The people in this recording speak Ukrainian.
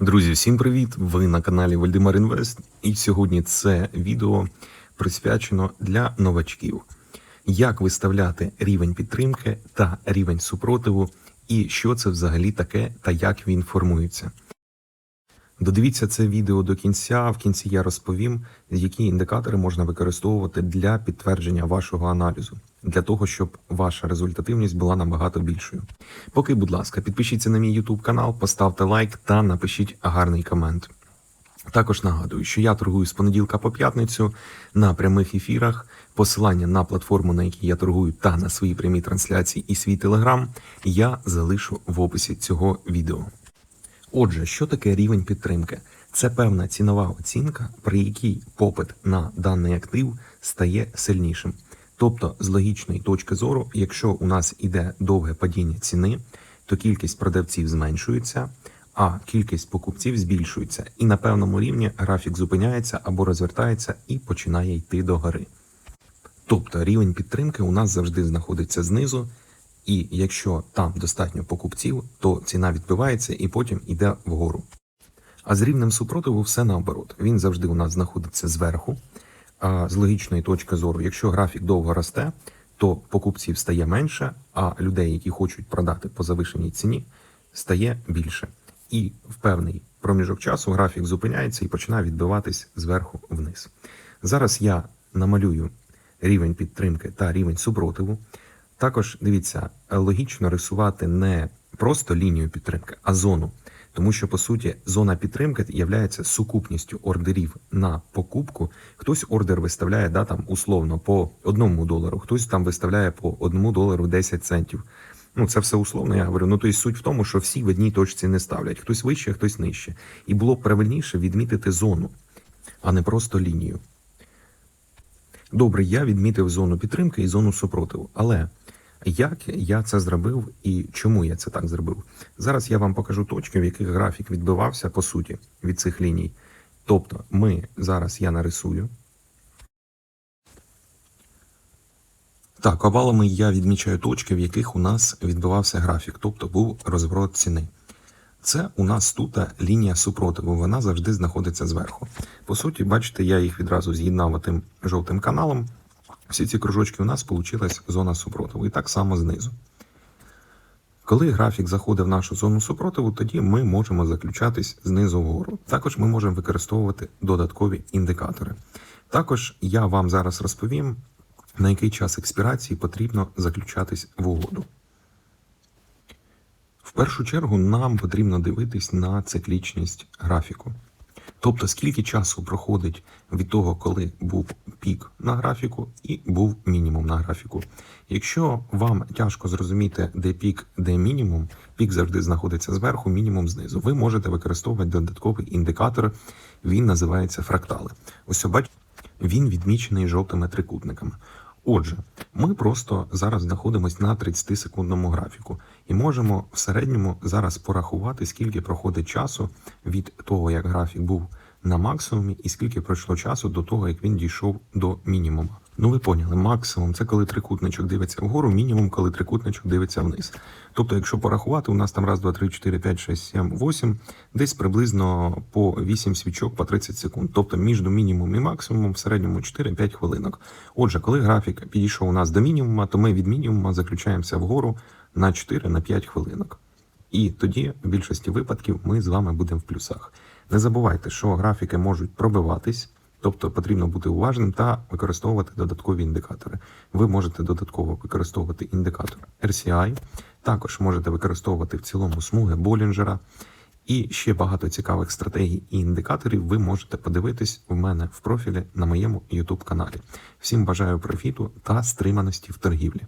Друзі, всім привіт! Ви на каналі Вальдемар Інвест, і сьогодні це відео присвячено для новачків. Як виставляти рівень підтримки та рівень супротиву, і що це взагалі таке та як він формується. Додивіться це відео до кінця. В кінці я розповім, які індикатори можна використовувати для підтвердження вашого аналізу, для того, щоб ваша результативність була набагато більшою. Поки, будь ласка, підпишіться на мій YouTube канал, поставте лайк та напишіть гарний комент. Також нагадую, що я торгую з понеділка по п'ятницю на прямих ефірах. Посилання на платформу, на якій я торгую, та на свої прямі трансляції і свій телеграм я залишу в описі цього відео. Отже, що таке рівень підтримки? Це певна цінова оцінка, при якій попит на даний актив стає сильнішим. Тобто, з логічної точки зору, якщо у нас іде довге падіння ціни, то кількість продавців зменшується, а кількість покупців збільшується. І на певному рівні графік зупиняється або розвертається і починає йти догори. Тобто рівень підтримки у нас завжди знаходиться знизу, і якщо там достатньо покупців, то ціна відбивається і потім йде вгору. А з рівнем супротиву все наоборот. Він завжди у нас знаходиться зверху. А з логічної точки зору, якщо графік довго росте, то покупців стає менше, а людей, які хочуть продати по завишеній ціні, стає більше. І в певний проміжок часу графік зупиняється і починає відбиватись зверху вниз. Зараз я намалюю рівень підтримки та рівень супротиву. Також дивіться, логічно рисувати не просто лінію підтримки, а зону. Тому що по суті зона підтримки є сукупністю ордерів на покупку. Хтось ордер виставляє да, там условно по одному долару, хтось там виставляє по одному долару 10 центів. Ну це все условно. Я говорю. Ну тобто суть в тому, що всі в одній точці не ставлять. Хтось вище, хтось нижче. І було б правильніше відмітити зону, а не просто лінію. Добре, я відмітив зону підтримки і зону супротиву. Але як я це зробив і чому я це так зробив? Зараз я вам покажу точки, в яких графік відбивався по суті від цих ліній. Тобто, ми зараз я нарисую. Так, овалами я відмічаю точки, в яких у нас відбивався графік, тобто був розворот ціни. Це у нас тут лінія супротиву, вона завжди знаходиться зверху. По суті, бачите, я їх відразу з'єднав тим жовтим каналом. Всі ці кружочки у нас вийшла зона супротиву, і так само знизу. Коли графік заходить в нашу зону супротиву, тоді ми можемо заключатись знизу вгору. Також ми можемо використовувати додаткові індикатори. Також я вам зараз розповім, на який час експірації потрібно заключатись в угоду. В першу чергу нам потрібно дивитись на циклічність графіку. Тобто, скільки часу проходить від того, коли був пік на графіку, і був мінімум на графіку. Якщо вам тяжко зрозуміти, де пік, де мінімум, пік завжди знаходиться зверху, мінімум знизу. Ви можете використовувати додатковий індикатор, він називається фрактали. Ось бачите, він відмічений жовтими трикутниками. Отже, ми просто зараз знаходимося на 30-секундному графіку і можемо в середньому зараз порахувати, скільки проходить часу від того, як графік був на максимумі, і скільки пройшло часу до того, як він дійшов до мінімуму. Ну, ви поняли, максимум це коли трикутничок дивиться вгору, мінімум, коли трикутничок дивиться вниз. Тобто, якщо порахувати, у нас там раз, два, три, чотири, п'ять, шесть, сім, восім, десь приблизно по 8 свічок по 30 секунд. Тобто між мінімум і максимумом в середньому 4-5 хвилинок. Отже, коли графік підійшов у нас до мінімума, то ми від мінімума заключаємося вгору на 4-5 хвилинок. І тоді, в більшості випадків, ми з вами будемо в плюсах. Не забувайте, що графіки можуть пробиватись. Тобто потрібно бути уважним та використовувати додаткові індикатори. Ви можете додатково використовувати індикатор RCI, також можете використовувати в цілому смуги Болінджера. І ще багато цікавих стратегій і індикаторів ви можете подивитись у мене в профілі на моєму YouTube каналі. Всім бажаю профіту та стриманості в торгівлі.